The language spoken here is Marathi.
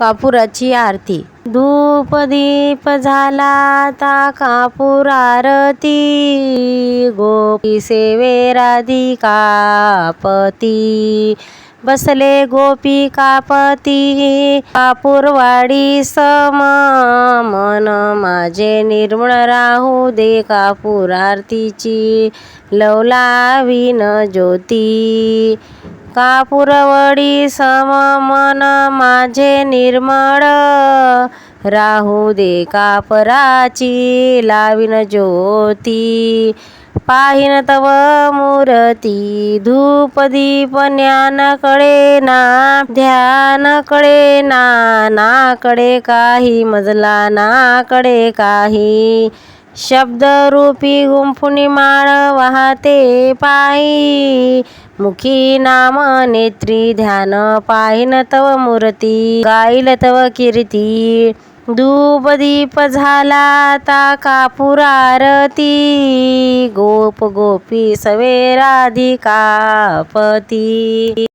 कापुराची आरती. धूप दीप झाला ता कापूर आरती. गोपी सेवे राधिका पती बसले गोपी कापती. कापूरवाडी सम मन माझे निर्मळ राहू दे कापूर आरतीची. लवलावीन ज्योती. कापुरवडी सम मन माझे निर्मळ? राहू दे कापराची लावीन ज्योती. पाहिन तव मूर्ती धूप दीप ज्ञान कळे ना ध्यान कळे ना नाकडे काही मजला नाकडे काही. शब्द रूपी गुंफुनी माळ वाहते पायी मुखी नाम नेत्री ध्यान पाहिन तव मूर्ती गाईल तव कीर्ती. धूप दीप झाला ता कापुरारती गोप गोपी सवे राधिका पती.